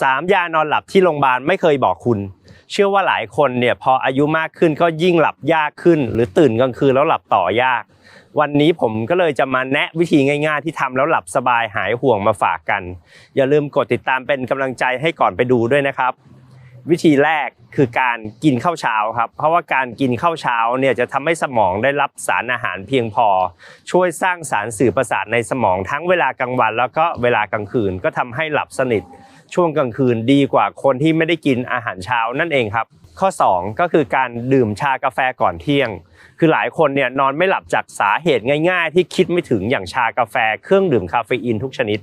สามยานอนหลับที่โรงพยาบาลไม่เคยบอกคุณ เชื่อว่าหลายคนเนี่ยพออายุมากขึ้นก็ยิ่งหลับยากขึ้น หรือตื่นกลางคืนแล้วหลับต่อยาก วันนี้ผมก็เลยจะมาแนะวิธีง่าย ๆ ที่ทำแล้วหลับสบายหายห่วงมาฝากกัน อย่าลืมกดติดตามเป็นกำลังใจให้ก่อนไปดูด้วยนะครับ วิธีแรกคือการกินข้าวเช้าครับ เพราะว่าการกินข้าวเช้าเนี่ยจะทำให้สมองได้รับสารอาหารเพียงพอ ช่วยสร้างสารสื่อประสาทในสมองทั้งเวลากลางวัน แล้วก็เวลากลางคืนก็ทำให้หลับสนิท ช่วงกลางคืนดีกว่าคนที่ไม่ได้กินอาหารเช้านั่นเองครับ ข้อ 2 ก็คือการดื่มชากาแฟก่อนเที่ยง คือหลายคนเนี่ยนอนไม่หลับจากสาเหตุง่าย ๆ ที่คิดไม่ถึงอย่างชากาแฟเครื่องดื่มคาเฟอีนทุกชนิด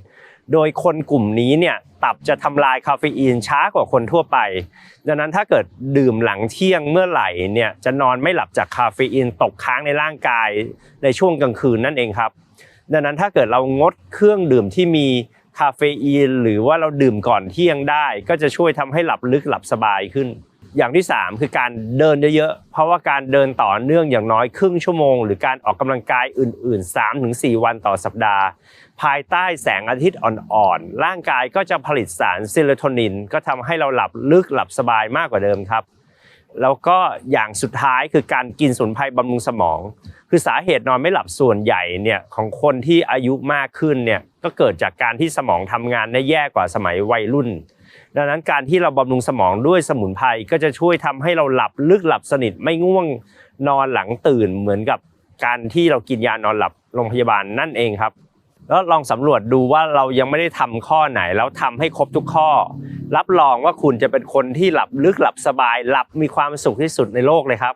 โดยคนกลุ่มนี้เนี่ยตับจะทำลายคาเฟอีนช้ากว่าคนทั่วไป ดังนั้นถ้าเกิดดื่มหลังเที่ยงเมื่อไหร่เนี่ยจะนอนไม่หลับจากคาเฟอีนตกค้างในร่างกายในช่วงกลางคืนนั่นเองครับดังนั้นถ้าเกิดเรางดเครื่องดื่มที่มี คาเฟอีน หรือว่าเราดื่มก่อนเที่ยงได้ ก็จะช่วยทำให้หลับลึกหลับสบายขึ้น อย่างที่ 3 คือการเดินเยอะๆเพราะว่าการเดินต่อเนื่องอย่างน้อยครึ่งชั่วโมง หรือการออกกำลังกายอื่น ๆ 3-4 วันต่อสัปดาห์ ภายใต้แสงอาทิตย์อ่อนๆร่างกายก็จะผลิตสารเซโรโทนิน ก็ทำให้เราหลับลึกหลับสบายมากกว่าเดิมครับ แล้วก็อย่างสุดท้ายคือการกินสมุนไพรบำรุงสมอง คือสาเหตุนอนไม่หลับส่วนใหญ่เนี่ยของคนที่อายุมากขึ้นเนี่ยก็เกิดจากการที่สมองทำงานได้แย่กว่าสมัยวัยรุ่น ดังนั้นการที่เราบำรุงสมองด้วยสมุนไพรก็จะช่วยทำให้เราหลับลึกหลับสนิทไม่ง่วงนอนหลังตื่นเหมือนกับการที่เรากินยานอนหลับโรงพยาบาลนั่นเองครับ แล้วลองสำรวจดูว่าเรายังไม่ได้ทำข้อไหน แล้วทำให้ครบทุกข้อ รับรองว่าคุณจะเป็นคนที่หลับลึกหลับสบาย หลับมีความสุขที่สุดในโลกเลยครับ